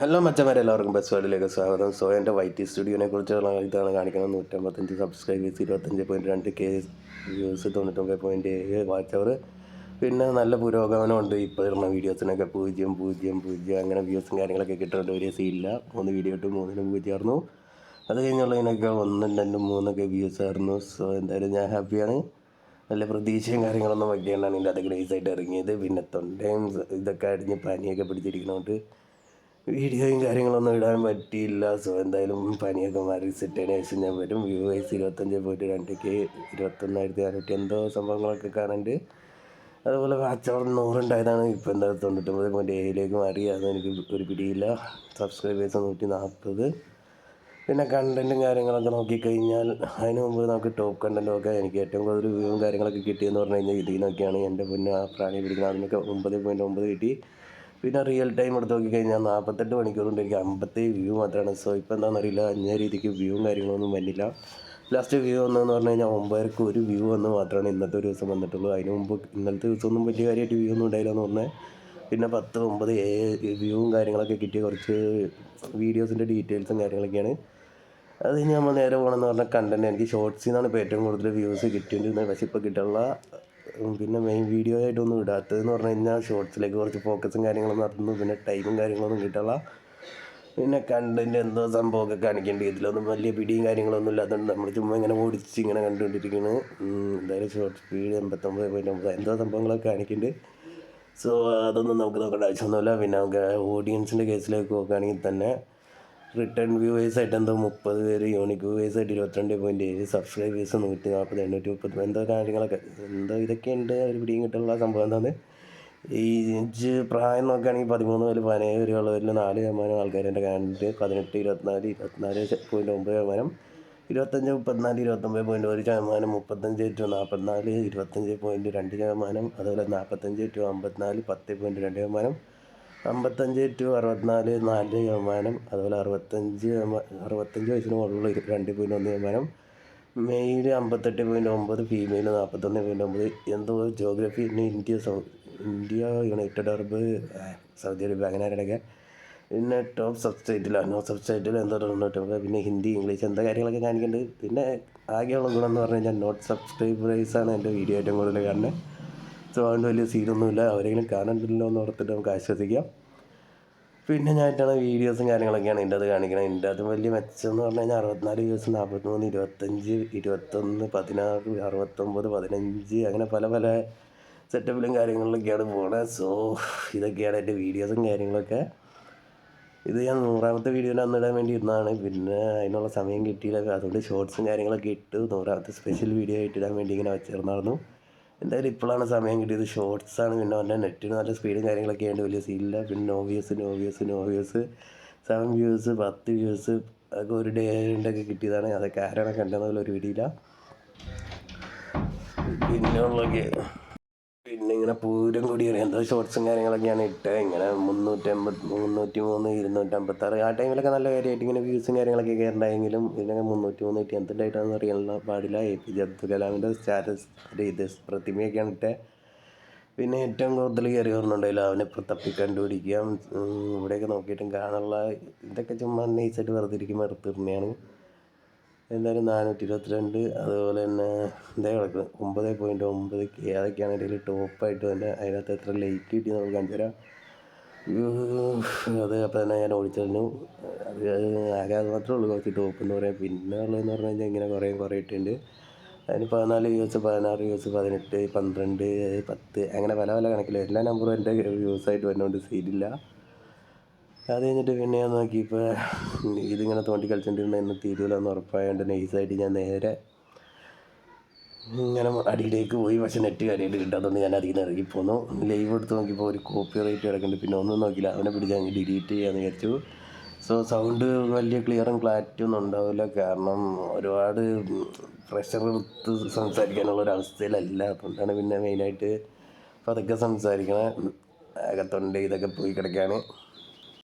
Hello മച്ചമാരെ എല്ലാവർക്കും bus വേർഡിലേക്ക് സ്വാഗതം. So എന്റെ വൈറ്റി സ്റ്റുഡിയോനെ കുറിച്ചുള്ള ഇതാണ് കാണിക്കുന്നത്. നൂറ്റമ്പത്തഞ്ച് സബ്സ്ക്രൈബേഴ്സ് ഇരുപത്തഞ്ച് പോയിന്റ് രണ്ട് കെ വ്യൂസ് തൊണ്ണൂറ്റൊമ്പത് പോയിന്റ് ഏഴ് വാച്ച് അവർ പിന്നെ നല്ല പുരോഗമനമുണ്ട്. ഇപ്പോൾ ഇടുന്ന വീഡിയോസിനൊക്കെ പൂജ്യം പൂജ്യം പൂജ്യം അങ്ങനെ വ്യൂസും കാര്യങ്ങളൊക്കെ കിട്ടുന്നുണ്ട് ഒരു സീനില്ല മൂന്ന് വീഡിയോ ഇട്ട് മൂന്നിന് പൂജ്യമായിരുന്നു. അത് കഴിഞ്ഞുള്ളതിനൊക്കെ ഒന്നും രണ്ടും മൂന്നൊക്കെ വ്യൂസ് ആയിരുന്നു. സോ എന്തായാലും ഞാൻ ഹാപ്പിയാണ് നല്ല പ്രതീക്ഷയും കാര്യങ്ങളൊന്നും വയ്ക്കേണ്ടാണ് ഇതിന്റെ അത് ഗ്രേസായിട്ട് ഇറങ്ങിയത്. പിന്നെ തൊണ്ടയും ഇതൊക്കെ അടിഞ്ഞ് പനിയൊക്കെ പിടിച്ചിരിക്കുന്നതുകൊണ്ട് വീഡിയോയും കാര്യങ്ങളൊന്നും ഇടാൻ പറ്റിയില്ല. സോ എന്തായാലും പനിയൊക്കെ മാറി സെറ്റ് ആയി ശേഷം ഞാൻ വരും. വ്യൂ വൈസ് ഇരുപത്തഞ്ച് പോയിട്ട് രണ്ട് കെ ഇരുപത്തൊന്നായിരത്തി അറുപത്തി എന്തോ സംഭവങ്ങളൊക്കെ കാണുന്നുണ്ട് അതുപോലെ കച്ചവടം നൂറുണ്ടായതാണ് ഇപ്പോൾ എന്താ തൊണ്ണൂറ്റൊമ്പത് പോയിന്റ് ഏഴിലേക്ക് മാറി. എനിക്ക് ഒരു പിടിയില്ല. സബ്സ്ക്രൈബേഴ്സ് നൂറ്റി നാൽപ്പത് പിന്നെ കണ്ടന്റും കാര്യങ്ങളൊക്കെ നോക്കിക്കഴിഞ്ഞാൽ അതിന് മുമ്പ് നമുക്ക് ടോപ്പ് കണ്ടന്റും ഒക്കെ എനിക്ക് ഏറ്റവും കൂടുതൽ വ്യൂവും കാര്യങ്ങളൊക്കെ കിട്ടിയെന്ന് പറഞ്ഞു കഴിഞ്ഞാൽ ഇതിൽ നിന്നൊക്കെയാണ് എന്റെ പിന്നെ ആ പ്രാണി പിടിക്കുന്നത്. അതിനൊക്കെ ഒമ്പത് പോയിന്റ് ഒമ്പത് കിട്ടി. പിന്നെ റിയൽ ടൈം എടുത്ത് നോക്കിക്കഴിഞ്ഞാൽ നാൽപ്പത്തെട്ട് മണിക്കൂർ കൊണ്ട് എനിക്ക് അമ്പത്തേഴ് വ്യൂ മാത്രമാണ് സോ ഇപ്പോൾ എന്താണെന്നറിയില്ല അഞ്ഞ രീതിക്ക് വ്യൂവും കാര്യങ്ങളൊന്നും വന്നില്ല. ലാസ്റ്റ് വ്യൂ വന്നതെന്ന് പറഞ്ഞു കഴിഞ്ഞാൽ ഒമ്പതരക്ക് ഒരു വ്യൂ വന്ന് മാത്രമാണ് ഇന്നത്തെ ഒരു ദിവസം വന്നിട്ടുള്ളൂ. അതിന് മുമ്പ് ഇന്നലത്തെ ദിവസമൊന്നും വലിയ കാര്യമായിട്ട് വ്യൂ ഒന്നും ഉണ്ടായില്ല എന്ന് പറഞ്ഞാൽ പിന്നെ പത്ത് ഒമ്പത് വ്യൂവും കാര്യങ്ങളൊക്കെ കിട്ടിയ കുറച്ച് വീഡിയോസിന്റെ ഡീറ്റെയിൽസും കാര്യങ്ങളൊക്കെയാണ്. അത് കഴിഞ്ഞ് നമ്മൾ നേരെ പോകണമെന്ന് പറഞ്ഞാൽ കണ്ടന്റ് എനിക്ക് ഷോർട്സിൽ നിന്നാണ് ഇപ്പോൾ ഏറ്റവും കൂടുതൽ വ്യൂസ് കിട്ടിയിരുന്നത് പക്ഷേ ഇപ്പോൾ കിട്ടാനുള്ള ഉം, പിന്നെ മെയിൻ വീഡിയോ ആയിട്ടൊന്നും ഇടാത്തതെന്ന് പറഞ്ഞു കഴിഞ്ഞാൽ ഷോർട്സിലേക്ക് കുറച്ച് ഫോക്കസും കാര്യങ്ങളും നടന്നു. പിന്നെ ടൈമും കാര്യങ്ങളൊന്നും കിട്ടില്ല പിന്നെ കണ്ടന്റ് എന്തോ സംഭവമൊക്കെ കാണിക്കേണ്ടി ഇതിലൊന്നും വലിയ പിടിയും കാര്യങ്ങളൊന്നും ഇല്ലാത്തതുകൊണ്ട് നമ്മൾ ചുമ്മാ ഇങ്ങനെ ഓടിച്ച് ഇങ്ങനെ കണ്ടുകൊണ്ടിരിക്കുന്നു എന്തായാലും ഷോർട്ട് സ്പീഡ് എൺപത്തൊമ്പത് പോയിന്റ് ഒമ്പത് എന്തോ സംഭവങ്ങളൊക്കെ കാണിക്കുന്നുണ്ട് സോ അതൊന്നും നമുക്ക് നോക്കേണ്ട ആവശ്യമൊന്നുമില്ല. പിന്നെ നമുക്ക് ഓഡിയൻസിന്റെ കേസിലേക്ക് നോക്കുകയാണെങ്കിൽ തന്നെ റിട്ടേൺ വ്യൂവേഴ്സ് ആയിട്ട് എന്തോ മുപ്പത് പേര് യൂണിക് വ്യൂവേഴ്സ് ആയിട്ട് ഇരുപത്തിരണ്ട് പോയിന്റ് ഏഴ് സബ്സ്ക്രൈബേഴ്സ് നൂറ്റി നാൽപ്പത് എണ്ണൂറ്റി മുപ്പത് എന്തോ കാര്യങ്ങളൊക്കെ. എന്തോ ഇതൊക്കെ ഉണ്ട് ഒരു പിടിയും കിട്ടുള്ള സംഭവം എന്താണ് ഈ ഏജ് പ്രായം നോക്കുകയാണെങ്കിൽ പതിമൂന്ന് മുതൽ പതിനേഴ് വരെയുള്ളവരിൽ നാല് ശതമാനം ആൾക്കാരുടെ കണ്ടിട്ട് പതിനെട്ട് ഇരുപത്തിനാല് ഇരുപത്തിനാല് പോയിന്റ് ഒമ്പത് ശതമാനം. ഇരുപത്തഞ്ച് മുപ്പത്തിനാല് ഇരുപത്തൊമ്പത് പോയിന്റ് ഒരു ശതമാനം. മുപ്പത്തഞ്ച് ടു നാൽപ്പത്തിനാല് ഇരുപത്തഞ്ച് പോയിന്റ് രണ്ട് ശതമാനം. അതുപോലെ നാൽപ്പത്തഞ്ച് ടു അമ്പത്തിനാല് പത്ത് പോയിന്റ് രണ്ട് ശതമാനം. അമ്പത്തഞ്ച് ടു അറുപത്തിനാല് നാല് ശതമാനം അതുപോലെ അറുപത്തഞ്ച് അറുപത്തഞ്ച് വയസ്സിന് മുകളിലുള്ള രണ്ട് പോയിന്റ് ഒന്ന് ശതമാനം മെയിൽ അമ്പത്തെട്ട് പോയിന്റ് ഒമ്പത് ഫീമെയിൽ നാൽപ്പത്തൊന്ന് പോയിന്റ് ഒമ്പത് എന്തോ ജോഗ്രഫി പിന്നെ ഇന്ത്യ സൗ India United Arab Saudi Arabia അങ്ങനെ ആരുടെയൊക്കെ പിന്നെ ടോപ്പ് സബ്സ്റ്റേറ്റിലോ നോ സബ്സ്റ്റേറ്റിലോ എന്തോ തൊണ്ണൂറ്റൊമ്പത് പിന്നെ ഹിന്ദി ഇംഗ്ലീഷ് എന്താ കാര്യങ്ങളൊക്കെ കാണിക്കുന്നുണ്ട് പിന്നെ ആകെയുള്ള ഗുണം എന്ന് പറഞ്ഞു കഴിഞ്ഞാൽ നോട്ട് സബ്സ്ക്രൈബേഴ്സാണ് എന്റെ വീഡിയോ ഏറ്റവും കൂടുതൽ കാണുന്നത്. സോ വലിയ സീനൊന്നുമില്ല. അവരെങ്കിലും കാണണ്ടല്ലോ എന്ന് ഓർത്തിട്ട് നമുക്ക് ആശ്വസിക്കാം. പിന്നെ ഞാനിട്ടാണ് വീഡിയോസും കാര്യങ്ങളൊക്കെയാണ് എന്റെ അത് കാണിക്കണം. എന്റെ അത് വലിയ മെച്ചം എന്ന് പറഞ്ഞു കഴിഞ്ഞാൽ അറുപത്തിനാല് ദിവസം നാൽപ്പത്തിമൂന്ന് ഇരുപത്തഞ്ച് ഇരുപത്തൊന്ന് പതിനാറ് അറുപത്തൊമ്പത് പതിനഞ്ച് അങ്ങനെ പല പല സെറ്റപ്പിലും കാര്യങ്ങളിലൊക്കെയാണ് പോണത് സോ ഇതൊക്കെയാണ് എന്റെ വീഡിയോസും കാര്യങ്ങളൊക്കെ. ഇത് ഞാൻ നൂറാമത്തെ വീഡിയോയിൽ അന്നിടാൻ വേണ്ടി ഇരുന്നതാണ്. പിന്നെ അതിനുള്ള സമയം കിട്ടിയില്ല. അതുകൊണ്ട് ഷോർട്സും കാര്യങ്ങളൊക്കെ ഇട്ട്. നൂറാമത്തെ സ്പെഷ്യൽ വീഡിയോ ആയിട്ട് ഇടാൻ വേണ്ടി ഇങ്ങനെ വെച്ചിരുന്നായിരുന്നു എന്തായാലും ഇപ്പോഴാണ് സമയം കിട്ടിയത്. ഷോർട്സ് ആണ്. പിന്നെ പറഞ്ഞാൽ നെറ്റിന് നല്ല സ്പീഡും കാര്യങ്ങളൊക്കെ ആയതുകൊണ്ട് വലിയ സീനില്ല പിന്നെ no views no views no views seven views പത്ത് വ്യൂസ് അതൊക്കെ ഒരു ഡേ ഒക്കെ കിട്ടിയതാണ്. അതൊക്കെ ആരാണ് കണ്ടതെന്നുള്ള ഒരു വീഡിയോയില്ല പിന്നെ ഉള്ളതൊക്കെ പിന്നെ ഇങ്ങനെ പൂരം കൂടി എന്തോ ഷോർട്സും കാര്യങ്ങളൊക്കെയാണ് ഇട്ട്. ഇങ്ങനെ മുന്നൂറ്റമ്പത് മുന്നൂറ്റി മൂന്ന് ഇരുന്നൂറ്റമ്പത്താറ്. ആ ടൈമിലൊക്കെ നല്ല കാര്യമായിട്ട് ഇങ്ങനെ വ്യൂസും കാര്യങ്ങളൊക്കെ കയറുണ്ടായെങ്കിലും ഇതിനൊക്കെ മുന്നൂറ്റി മുന്നൂറ്റി എന്തുണ്ടായിട്ടാണെന്ന് അറിയാനുള്ള പാടില്ല. എ പി ജെ അബ്ദുൽ കലാമിന്റെ സ്റ്റാറ്റസ് ഒരു ഇത് പ്രതിമയൊക്കെയാണ് ഇട്ടേ. പിന്നെ ഏറ്റവും കൂടുതൽ കയറി വരുന്നുണ്ടല്ലോ അവനെ തപ്പി കണ്ടുപിടിക്കാം. ഇവിടെയൊക്കെ നോക്കിയിട്ടും കാണാനുള്ള ഇതൊക്കെ ചുമ്മാ നൈസായിട്ട് വെറുതെ ഇരിക്കുമ്പോൾ എടുത്തിരുന്നതാണ് എന്തായാലും നാനൂറ്റി ഇരുപത്തിരണ്ട് അതുപോലെ തന്നെ ഇതേ കിടക്കുന്നത് ഒമ്പത് പോയിന്റ് ഒമ്പത് കെ അതൊക്കെയാണ് ഇതിൽ ടോപ്പായിട്ട് തന്നെ അതിനകത്ത് എത്ര ലൈറ്റ് കിട്ടി നമുക്ക് കാണിച്ചു തരാം. അത് അപ്പോൾ തന്നെ ഞാൻ ഓടിച്ചിരുന്നു അത് ആകെ അത് മാത്രമേ ഉള്ളൂ കുറച്ച് ടോപ്പ് എന്ന് പറയാം. പിന്നെ ഉള്ളതെന്ന് പറഞ്ഞു കഴിഞ്ഞാൽ ഇങ്ങനെ കുറേ കുറേ ഇട്ടുണ്ട് അതിന് പതിനാല് വ്യൂസ് പതിനാറ് വ്യൂസ് പതിനെട്ട് പന്ത്രണ്ട് പത്ത് അങ്ങനെ പല പല കണക്കിലും. എല്ലാ നമ്പറും എന്റെ വ്യൂസായിട്ട് വരുന്നതുകൊണ്ട് സീരില്ല അത് കഴിഞ്ഞിട്ട് പിന്നെ ഞാൻ നോക്കിയപ്പോൾ ഇതിങ്ങനെ തോണ്ടി കളിച്ചിട്ടുണ്ടെന്ന് എന്നെ തീരുമല്ലോ എന്ന് ഉറപ്പായതുകൊണ്ട് നൈസായിട്ട് ഞാൻ നേരെ ഇങ്ങനെ അടിയിലേക്ക് പോയി. പക്ഷെ നെറ്റ് കാര്യമായിട്ട് കിട്ടാത്തതുകൊണ്ട് ഞാൻ അതിൽ നിന്ന് ഇറങ്ങി പോന്നു. ലൈവ് എടുത്ത് നോക്കിയപ്പോൾ ഒരു കോപ്പി റേറ്റ് കിടക്കുന്നുണ്ട് പിന്നെ ഒന്നും നോക്കിയില്ല. അവനെ പിടിച്ച് അങ്ങ് ഡിലീറ്റ് ചെയ്യാമെന്ന് വിചാരിച്ചു. സോ സൗണ്ട് വലിയ ക്ലിയറും ക്ലാരിറ്റി ഒന്നും ഉണ്ടാവില്ല. കാരണം ഒരുപാട് പ്രഷർ എടുത്ത് സംസാരിക്കാനുള്ള ഒരു അവസ്ഥയിലല്ല. അതുകൊണ്ടാണ് പിന്നെ മെയിനായിട്ട് പതുക്കെ സംസാരിക്കണേ. അകത്തുണ്ട് ഇതൊക്കെ പോയി കിടക്കുകയാണ്